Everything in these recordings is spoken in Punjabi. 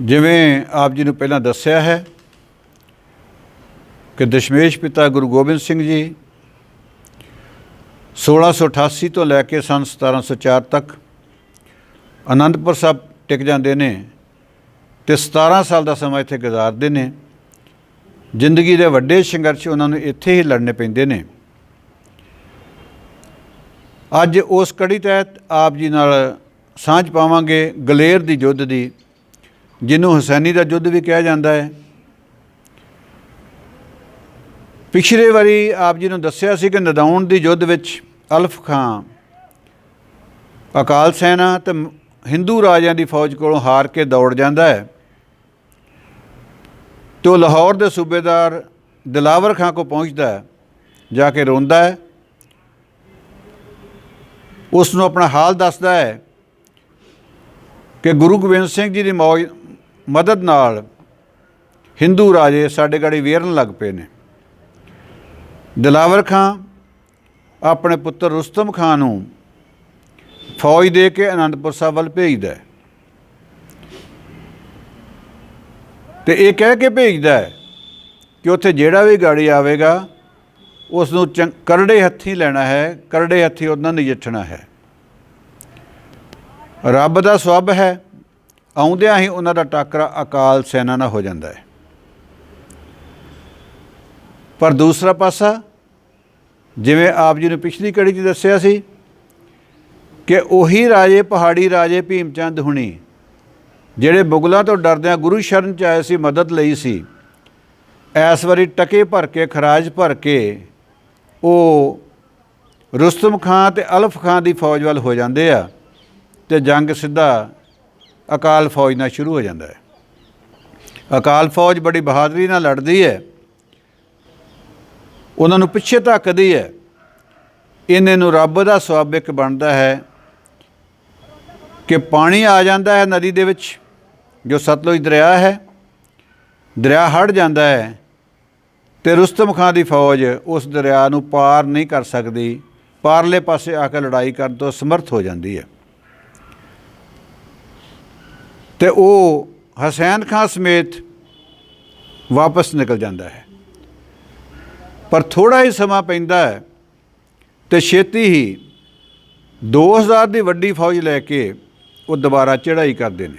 ਜਿਵੇਂ ਆਪ ਜੀ ਨੂੰ ਪਹਿਲਾਂ ਦੱਸਿਆ ਹੈ ਕਿ ਦਸ਼ਮੇਸ਼ ਪਿਤਾ ਗੁਰੂ ਗੋਬਿੰਦ ਸਿੰਘ ਜੀ 1688 ਤੋਂ ਲੈ ਕੇ ਸਨ 1704 ਤੱਕ ਆਨੰਦਪੁਰ ਸਾਹਿਬ ਟਿਕ ਜਾਂਦੇ ਨੇ ਤੇ 17 ਸਾਲ ਦਾ ਸਮਾਂ ਇੱਥੇ ਗੁਜ਼ਾਰਦੇ ਨੇ। ਜ਼ਿੰਦਗੀ ਦੇ ਵੱਡੇ ਸੰਘਰਸ਼ ਉਹਨਾਂ ਨੂੰ ਇੱਥੇ ਹੀ ਲੜਨੇ ਪੈਂਦੇ ਨੇ। ਅੱਜ ਉਸ ਕੜੀ ਤਹਿਤ ਆਪ ਜੀ ਨਾਲ ਸਾਂਝ ਪਾਵਾਂਗੇ ਗਲੇਰ ਦੀ ਯੁੱਧ ਦੀ ਜਿਹਨੂੰ ਹੁਸੈਨੀ ਦਾ ਯੁੱਧ ਵੀ ਕਿਹਾ ਜਾਂਦਾ ਹੈ। ਪਿਛਲੇ ਵਾਰੀ ਆਪ ਜੀ ਨੂੰ ਦੱਸਿਆ ਸੀ ਕਿ ਨਦਾਉਣ ਦੀ ਯੁੱਧ ਵਿੱਚ ਅਲਫ ਖਾਂ, ਅਕਾਲ ਸੈਨਾ ਤੇ ਹਿੰਦੂ ਰਾਜਿਆਂ ਦੀ ਫੌਜ ਕੋਲੋਂ ਹਾਰ ਕੇ ਦੌੜ ਜਾਂਦਾ ਹੈ। ਤੇ ਉਹ ਲਾਹੌਰ ਦੇ ਸੂਬੇਦਾਰ ਦਿਲਾਵਰ ਖਾਂ ਕੋ ਪਹੁੰਚਦਾ ਹੈ, ਜਾ ਕੇ ਰੋਂਦਾ ਹੈ। ਉਸ ਨੂੰ ਆਪਣਾ ਹਾਲ ਦੱਸਦਾ ਹੈ ਕਿ ਗੁਰੂ ਗੋਬਿੰਦ ਸਿੰਘ ਜੀ ਦੀ ਮੌਜ ਮਦਦ ਨਾਲ ਹਿੰਦੂ ਰਾਜੇ ਸਾਡੇ ਗਾੜੀ ਵੇਰਨ ਲੱਗ ਪਏ ਨੇ। ਦਿਲਾਵਰ ਖਾਂ ਆਪਣੇ ਪੁੱਤਰ ਰੁਸਤਮ ਖਾਨ ਨੂੰ ਫੌਜ ਦੇ ਕੇ ਅਨੰਦਪੁਰ ਸਾਹਿਬ ਵੱਲ ਭੇਜਦਾ ਹੈ। ਤੇ ਇਹ ਕਹਿ ਕੇ ਭੇਜਦਾ ਹੈ ਕਿ ਉੱਥੇ ਜਿਹੜਾ ਵੀ ਗਾੜੀ ਆਵੇਗਾ ਉਸ ਨੂੰ ਚੰ- ਕਰੜੇ ਹੱਥੀ ਲੈਣਾ ਹੈ, ਕਰੜੇ ਹੱਥੀ ਉਹਨਾਂ ਨਜਿੱਠਣਾ ਹੈ। ਰੱਬ ਦਾ ਸਵੱਬ ਹੈ। ਆਉਂਦਿਆਂ ਹੀ ਉਹਨਾਂ ਦਾ ਟਾਕਰਾ ਅਕਾਲ ਸੈਨਾ ਨਾਲ ਹੋ ਜਾਂਦਾ ਹੈ। ਪਰ ਦੂਸਰਾ ਪਾਸਾ, ਜਿਵੇਂ ਆਪ ਜੀ ਨੂੰ ਪਿਛਲੀ ਕੜੀ 'ਚ ਦੱਸਿਆ ਸੀ ਕਿ ਉਹੀ ਰਾਜੇ ਪਹਾੜੀ ਰਾਜੇ ਭੀਮਚੰਦ ਹੁਣੀ, ਜਿਹੜੇ ਮੁਗਲਾਂ ਤੋਂ ਡਰਦਿਆਂ ਗੁਰੂ ਸ਼ਰਨ ਚ ਆਏ ਸੀ, ਮਦਦ ਲਈ ਸੀ ਇਸ ਵਾਰੀ ਟਕੇ ਭਰ ਕੇ, ਖਰਾਜ ਭਰ ਕੇ ਉਹ ਰੁਸਤਮ ਖਾਂ ਤੇ ਅਲਫ ਖਾਂ ਦੀ ਫੌਜ ਵੱਲ ਹੋ ਜਾਂਦੇ ਆ ਤੇ ਜੰਗ ਸਿੱਧਾ ਅਕਾਲ ਫੌਜ ਨਾਲ ਸ਼ੁਰੂ ਹੋ ਜਾਂਦਾ ਹੈ। ਅਕਾਲ ਫੌਜ ਬੜੀ ਬਹਾਦਰੀ ਨਾਲ ਲੜਦੀ ਹੈ। ਉਹਨਾਂ ਨੂੰ ਪਿੱਛੇ ਧੱਕਦੀ ਹੈ। ਇਹਨੇ ਨੂੰ ਰੱਬ ਦਾ ਸਵਾਬ ਬਣਦਾ ਹੈ ਕਿ ਪਾਣੀ ਆ ਜਾਂਦਾ ਹੈ ਨਦੀ ਦੇ ਵਿੱਚ, ਜੋ ਸਤਲੁਜ ਦਰਿਆ ਹੈ। ਦਰਿਆ ਹੜ ਜਾਂਦਾ ਹੈ ਤੇ ਰੁਸਤਮ ਖਾਂ ਦੀ ਫੌਜ ਉਸ ਦਰਿਆ ਨੂੰ ਪਾਰ ਨਹੀਂ ਕਰ ਸਕਦੀ। ਪਾਰਲੇ ਪਾਸੇ ਆ ਕੇ ਲੜਾਈ ਕਰਨ ਤੋਂ ਸਮਰਥ ਹੋ ਜਾਂਦੀ ਹੈ। ਤੇ ਉਹ ਹਸੈਨ ਖਾਂ ਸਮੇਤ ਵਾਪਸ ਨਿਕਲ ਜਾਂਦਾ ਹੈ। ਪਰ ਥੋੜਾ ਹੀ ਸਮਾਂ ਪੈਂਦਾ ਹੈ ਤੇ ਛੇਤੀ ਹੀ 2000 ਦੀ ਵੱਡੀ ਫੌਜ ਲੈ ਕੇ ਉਹ ਦੁਬਾਰਾ ਚੜ੍ਹਾਈ ਕਰਦੇ ਨੇ।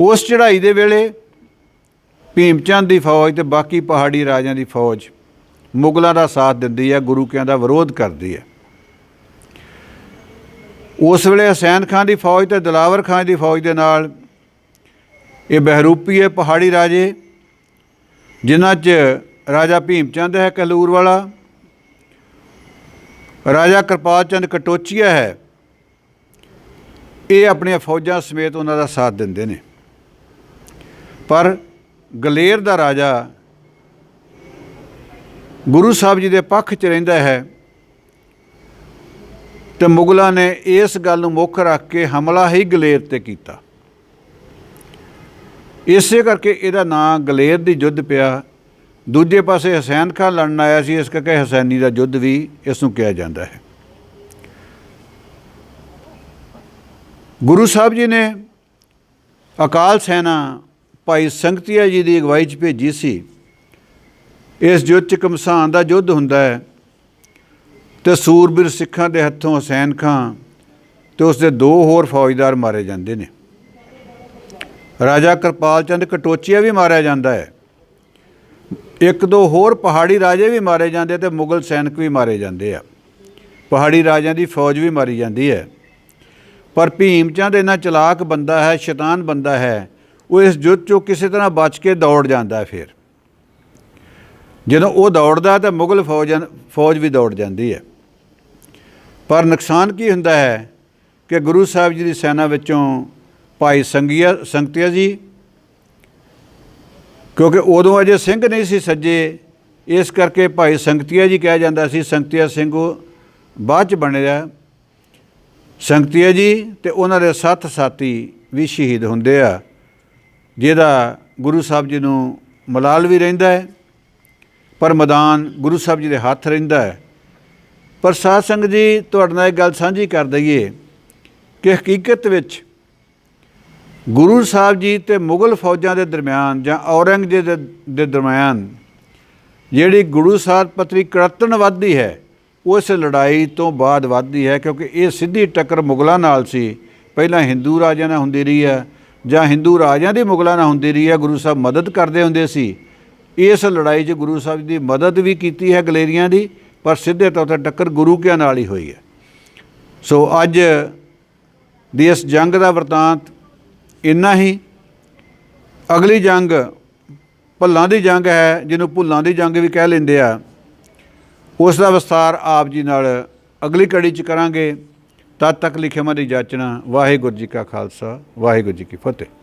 ਉਸ ਚੜ੍ਹਾਈ ਦੇ ਵੇਲੇ ਭੀਮ ਚੰਦ ਦੀ ਫੌਜ ਤੇ ਬਾਕੀ ਪਹਾੜੀ ਰਾਜਿਆਂ ਦੀ ਫੌਜ ਮੁਗਲਾਂ ਦਾ ਸਾਥ ਦਿੰਦੀ ਹੈ ਗੁਰੂ ਕਿਆਂ ਦਾ ਵਿਰੋਧ ਕਰਦੀ ਹੈ। ਉਸ ਵੇਲੇ ਹਸੈਨ ਖਾਨ ਦੀ ਫੌਜ ਤੇ ਦਲਾਵਰ ਖਾਨ ਦੀ ਫੌਜ ਦੇ ਨਾਲ ਇਹ ਬਹਿਰੂਪੀ ਹੈ, ਪਹਾੜੀ ਰਾਜੇ, ਜਿਨ੍ਹਾਂ 'ਚ ਰਾਜਾ ਭੀਮ ਚੰਦ ਹੈ ਕਲੂਰ ਵਾਲਾ, ਰਾਜਾ ਕਿਰਪਾਲ ਚੰਦ ਕਟੋਚੀਆ ਹੈ, ਇਹ ਆਪਣੀਆਂ ਫੌਜਾਂ ਸਮੇਤ ਉਹਨਾਂ ਦਾ ਸਾਥ ਦਿੰਦੇ ਨੇ। ਪਰ ਗਲੇਰ ਦਾ ਰਾਜਾ ਗੁਰੂ ਸਾਹਿਬ ਜੀ ਦੇ ਪੱਖ 'ਚ ਰਹਿੰਦਾ ਹੈ ਤੇ ਮੁਗਲਾਂ ਨੇ ਇਸ ਗੱਲ ਨੂੰ ਮੁੱਖ ਰੱਖ ਕੇ ਹਮਲਾ ਹੀ ਗਲੇਰ ਤੇ ਕੀਤਾ। ਇਸੇ ਕਰਕੇ ਇਹਦਾ ਨਾਂ ਗਲੇਰ ਦੀ ਯੁੱਧ ਪਿਆ। ਦੂਜੇ ਪਾਸੇ ਹਸੈਨ ਖਾਨ ਲੜਨ ਆਇਆ ਸੀ, ਇਸ ਕਰਕੇ ਹਸੈਨੀ ਦਾ ਯੁੱਧ ਵੀ ਇਸ ਨੂੰ ਕਿਹਾ ਜਾਂਦਾ ਹੈ। ਗੁਰੂ ਸਾਹਿਬ ਜੀ ਨੇ ਅਕਾਲ ਸੈਨਾ ਭਾਈ ਸੰਗਤੀਆ ਜੀ ਦੀ ਅਗਵਾਈ 'ਚ ਭੇਜੀ ਸੀ। ਇਸ ਯੁੱਧ 'ਚ ਕਮਸਾਨ ਦਾ ਯੁੱਧ ਹੁੰਦਾ ਹੈ। ਤੇ ਸੂਰਬੀਰ ਸਿੱਖਾਂ ਦੇ ਹੱਥੋਂ ਹਸੈਨ ਖਾਂ ਤੇ ਉਸ ਦੇ ਦੋ ਹੋਰ ਫੌਜਦਾਰ ਮਾਰੇ ਜਾਂਦੇ ਨੇ। ਰਾਜਾ ਕਿਰਪਾਲ ਚੰਦ ਕਟੋਚੀਆ ਵੀ ਮਾਰਿਆ ਜਾਂਦਾ ਹੈ। ਇੱਕ ਦੋ ਹੋਰ ਪਹਾੜੀ ਰਾਜੇ ਵੀ ਮਾਰੇ ਜਾਂਦੇ ਤੇ ਮੁਗਲ ਸੈਨਿਕ ਵੀ ਮਾਰੇ ਜਾਂਦੇ ਆ। ਪਹਾੜੀ ਰਾਜਿਆਂ ਦੀ ਫੌਜ ਵੀ ਮਾਰੀ ਜਾਂਦੀ ਹੈ। ਪਰ ਭੀਮ ਚੰਦ ਇੰਨਾ ਚਲਾਕ ਬੰਦਾ ਹੈ, ਸ਼ੈਤਾਨ ਬੰਦਾ ਹੈ, ਉਹ ਇਸ ਯੁੱਧ ਚੋਂ ਕਿਸੇ ਤਰ੍ਹਾਂ ਬਚ ਕੇ ਦੌੜ ਜਾਂਦਾ ਫਿਰ। ਜਦੋਂ ਉਹ ਦੌੜਦਾ ਤਾਂ ਮੁਗਲ ਫੌਜ ਫੌਜ ਵੀ ਦੌੜ ਜਾਂਦੀ ਹੈ। ਪਰ ਨੁਕਸਾਨ ਕੀ ਹੁੰਦਾ ਹੈ ਕਿ ਗੁਰੂ ਸਾਹਿਬ ਜੀ ਦੀ ਸੈਨਾ ਵਿੱਚੋਂ ਭਾਈ ਸੰਗੀਆ ਸੰਗਤੀਆ ਜੀ, ਕਿਉਂਕਿ ਉਦੋਂ ਅਜੇ ਸਿੰਘ ਨਹੀਂ ਸੀ ਸੱਜੇ, ਇਸ ਕਰਕੇ ਭਾਈ ਸੰਗਤੀਆ ਜੀ ਕਿਹਾ ਜਾਂਦਾ ਸੀ, ਸੰਗਤੀਆ ਸਿੰਘ ਉਹ ਬਾਅਦ ਚ ਬਣਿਆ। ਸੰਗਤੀਆ ਜੀ ਤੇ ਉਹਨਾਂ ਦੇ ਸੱਤ ਸਾਥੀ ਵੀ ਸ਼ਹੀਦ ਹੁੰਦੇ ਆ, ਜਿਹਦਾ ਗੁਰੂ ਸਾਹਿਬ ਜੀ ਨੂੰ ਮਲਾਲ ਵੀ ਰਹਿੰਦਾ ਹੈ, ਪਰ ਮੈਦਾਨ ਗੁਰੂ ਸਾਹਿਬ ਜੀ ਦੇ ਹੱਥ ਰਹਿੰਦਾ ਹੈ। ਪਰ ਸਾਧ ਸੰਗਤ ਜੀ, ਤੁਹਾਡੇ ਨਾਲ ਇੱਕ ਗੱਲ ਸਾਂਝੀ ਕਰ ਦਈਏ ਕਿ ਹਕੀਕਤ ਵਿੱਚ ਗੁਰੂ ਸਾਹਿਬ ਜੀ ਤੇ ਮੁਗਲ ਫੌਜਾਂ ਦੇ ਦਰਮਿਆਨ ਜਾਂ ਔਰੰਗਜ਼ੇਬ ਦੇ ਦਰਮਿਆਨ ਜਿਹੜੀ ਗੁਰੂ ਸਾਹਿਬ ਪਤਰੀ ਕਰਤਨ ਵੱਧਦੀ ਹੈ, ਉਸ ਲੜਾਈ ਤੋਂ ਬਾਅਦ ਵੱਧਦੀ ਹੈ ਕਿਉਂਕਿ ਇਹ ਸਿੱਧੀ ਟੱਕਰ ਮੁਗਲਾਂ ਨਾਲ ਸੀ। ਪਹਿਲਾਂ ਹਿੰਦੂ ਰਾਜਿਆਂ ਨਾਲ ਹੁੰਦੀ ਰਹੀ ਹੈ ਜਾਂ ਹਿੰਦੂ ਰਾਜਿਆਂ ਦੀ ਮੁਗਲਾਂ ਨਾਲ ਹੁੰਦੀ ਰਹੀ ਹੈ, ਗੁਰੂ ਸਾਹਿਬ ਮਦਦ ਕਰਦੇ ਹੁੰਦੇ ਸੀ। ਇਸ ਲੜਾਈ 'ਚ ਗੁਰੂ ਸਾਹਿਬ ਦੀ ਮਦਦ ਵੀ ਕੀਤੀ ਹੈ ਗਲੇਰੀਆਂ ਦੀ ਪਰ ਸਿੱਧੇ ਤੌਰ ਤੇ ਟੱਕਰ ਗੁਰੂ ਕਿਆਂ ਨਾਲ ਹੀ ਹੋਈ ਹੈ। ਸੋ ਅੱਜ ਦੀ ਇਸ ਜੰਗ ਦਾ ਵਰਤਾਂਤ ਇੰਨਾ ਹੀ। ਅਗਲੀ ਜੰਗ ਭੱਲਾਂ ਦੀ ਜੰਗ ਹੈ, ਜਿਹਨੂੰ ਭੁੱਲਾਂ ਦੀ ਜੰਗ ਵੀ ਕਹਿ ਲੈਂਦੇ ਆ। ਉਸ ਦਾ ਵਿਸਤਾਰ ਆਪ ਜੀ ਨਾਲ ਅਗਲੀ ਕੜੀ ਚ ਕਰਾਂਗੇ। ਤਦ ਤੱਕ ਲਿਖੇ ਮਾ ਦੀ ਜਾਚਨਾ, ਵਾਹਿਗੁਰੂ ਜੀ ਕਾ ਖਾਲਸਾ, ਵਾਹਿਗੁਰੂ ਜੀ ਕੀ ਫਤਿਹ।